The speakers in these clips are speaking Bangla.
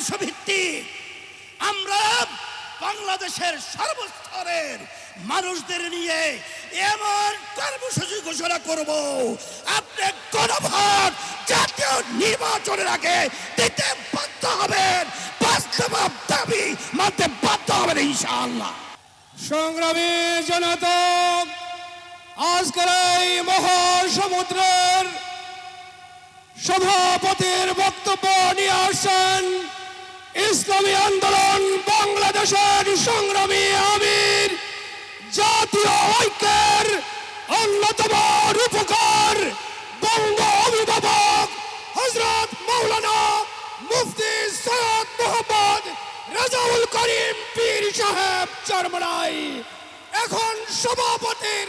আদর্শ ভিত্তিক আমরা বাংলাদেশের সর্বস্তরের মানুষদের নিয়ে এমন কর্মসূচি ঘোষণা করব। আপনি গণভোট জাতীয় নির্বাচনের আগে দিতে বাধ্য হবেন। বাস্তব দাবি মানতে বাধ্য হবেন ইনশাআল্লাহ। সংগ্রামী জনতা, আজকের এই মহাসমুদ্রের সভাপতির বক্তব্য নিয়ে আসছেন ইসলামী আন্দোলন বাংলাদেশের সংগ্রামী আমির, জাতীয় ঐক্যের অন্যতম রূপকার বঙ্গ অভিভাবক হজরত মৌলানা মুফতি সৈয়দ মোহাম্মদ রাজাউল করিম পীর সাহেব চরমরাই এখন সভাপতির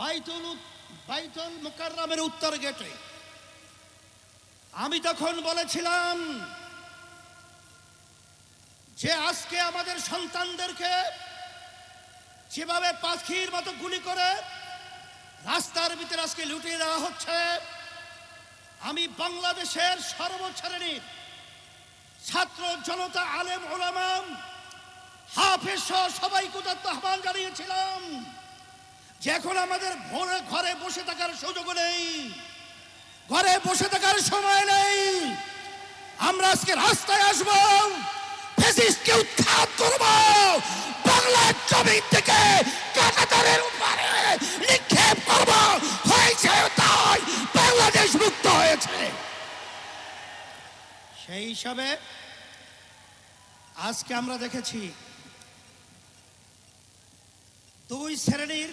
বাইতুল বাইতুল মুকাররামের উত্তর গেটে আমি তখন বলেছিলাম, যে আজকে আমাদের সন্তানদেরকে যেভাবে পাখির মতো গুলি করে রাস্তার ভিতরে আজকে লুটিয়ে দেওয়া হচ্ছে, আমি বাংলাদেশের সর্বশ্রেণীর ছাত্র জনতা আলেম ওলামাম হাফেজ সবাইকে আহ্বান জানিয়েছিলাম। এখন আমাদের ভোরে ঘরে বসে থাকার সুযোগ নেই, ঘরে বসে থাকার সময় নেই, আমরা আজকে রাস্তায় আসব ফেসিস্টকে উৎখাত করব, বাংলার জমিন থেকে কাকাতারের উপরে নিক্ষেপ করব। হয়েছে তাই বাংলাদেশ মুক্ত হয়েছে। সেই হিসাবে আজকে আমরা দেখেছি, দুই শ্রেণির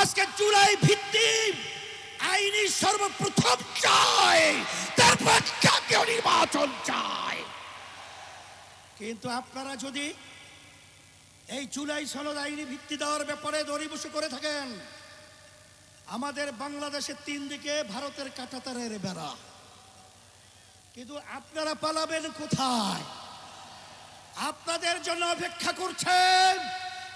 আজকে জুলাই ভিত্তিক আইনি সর্বপ্রথম চায় তারপর জাতীয় নির্বাচন চায় কিন্তু আপনারা যদি এই জুলাই সনদ আইনি ভিত্তি দেওয়ার ব্যাপারে দরিবসে করে থাকেন, আমাদের বাংলাদেশের তিন দিকে ভারতের কাটাতারের বেড়া। কিন্তু আপনারা পালাবেন কোথায়? আপনাদের জন্য অপেক্ষা করছেন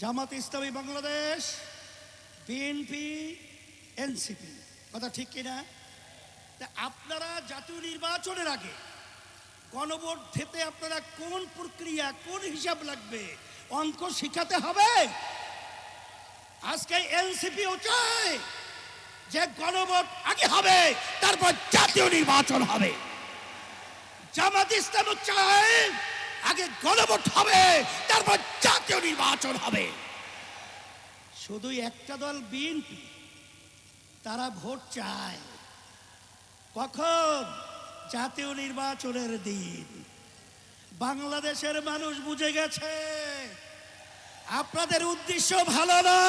জামাত ইসলামী বাংলাদেশ, বিএনপি, এনসিপি। কথা ঠিক কিনা? আপনারা জাতীয় নির্বাচনের আগে গণভোট থেকে আপনারা কোন প্রক্রিয়া, কোন হিসাব লাগবে? অঙ্ক শিখাতে হবে? আজকে এনসিপিও চায় যে গণভোট আগে হবে, তারপর জাতীয় নির্বাচন হবে। জামাত ইসলাম চায় আগে গণভোট হবে, তারপর জাতীয় নির্বাচন হবে। শুধু একটা দল বিএনপি, তারা ভোট চায়। কখন? জাতীয় নির্বাচনের দিন। বাংলাদেশের মানুষ বুঝে গেছে, আপনাদের উদ্দেশ্য ভালো না।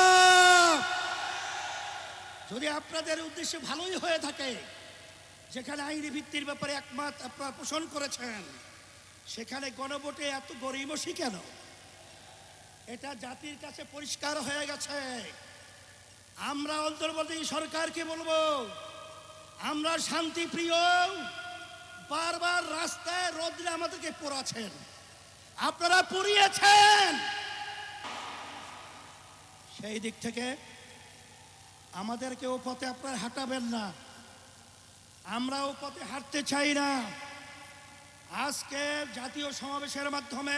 যদি আপনাদের উদ্দেশ্য ভালোই হয়ে থাকে, যেখানে আইনি ভিত্তির ব্যাপারে একমত আপনারা পোষণ করেছেন, সেখানে গণভোটে এত গরিমসি কেন? এটা জাতির কাছে পরিষ্কার হয়ে গেছে। আমরা অন্তর্বর্তী সরকারকে বলব, আমরা শান্তিপ্রিয়, বারবার রাস্তায় রোদ্রে আমাদেরকে পোড়াছেন আপনারা পুড়িয়েছেন। সেই দিক থেকে আমাদেরকে ও পথে আপনারা হাঁটাবেন না। আমরা ও পথে হাঁটতে চাই না। আজকে জাতীয় সমাবেশের মাধ্যমে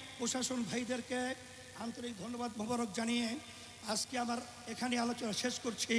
প্রশাসন ভাইদেরকে আন্তরিক ধন্যবাদ মোবারক জানিয়ে আজকে আমার এখানে আলোচনা শেষ করছি।